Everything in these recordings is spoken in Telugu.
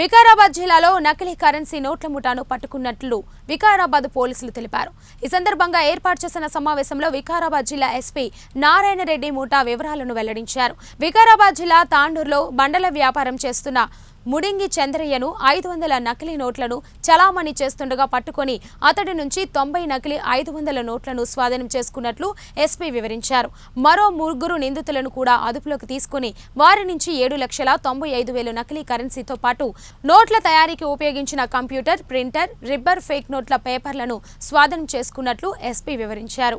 వికారాబాద్ జిల్లాలో నకిలీ కరెన్సీ నోట్ల ముఠాను పట్టుకున్నట్లు వికారాబాద్ పోలీసులు తెలిపారు. ఈ సందర్భంగా ఏర్పాటు చేసిన సమావేశంలో వికారాబాద్ జిల్లా ఎస్పీ నారాయణ రెడ్డి ముఠా వివరాలను వెల్లడించారు. వికారాబాద్ జిల్లా తాండూరులో బండల వ్యాపారం చేస్తున్న ముడింగి చంద్రయ్యను ఐదు వందల నకిలీ నోట్లను చలామణి చేస్తుండగా పట్టుకొని అతడి నుంచి తొంభై నకిలీ ఐదు వందల నోట్లను స్వాధీనం చేసుకున్నట్లు ఎస్పీ వివరించారు. మరో ముగ్గురు నిందితులను కూడా అదుపులోకి తీసుకుని వారి నుంచి ఏడు లక్షల తొంభై ఐదు వేలు నకిలీ కరెన్సీతో పాటు నోట్ల తయారీకి ఉపయోగించిన కంప్యూటర్ ప్రింటర్ రిబ్బర్ ఫేక్ నోట్ల పేపర్లను స్వాధీనం చేసుకున్నట్లు ఎస్పీ వివరించారు.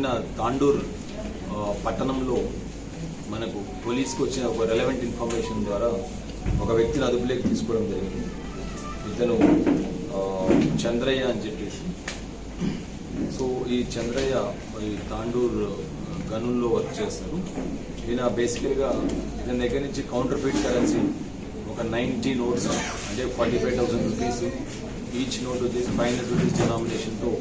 నిన్న తాండూర్ పట్టణంలో మనకు పోలీస్కి వచ్చిన ఒక రెలవెంట్ ఇన్ఫర్మేషన్ ద్వారా ఒక వ్యక్తిని అదుపులోకి తీసుకోవడం జరిగింది. ఇతను చంద్రయ్య అని చెప్పేసి. సో ఈ చంద్రయ్య ఈ తాండూర్ గనుల్లో వర్క్ చేస్తారు ఈయన బేసికల్గా ఇతని దగ్గర నుంచి కౌంటర్ ఫీట్ కరెన్సీ ఒక నైంటీ నోట్స్ అంటే forty five thousand rupees each note వచ్చేసి ఫైవ్ హండ్రెడ్ రూపీస్ డినామినేషన్తో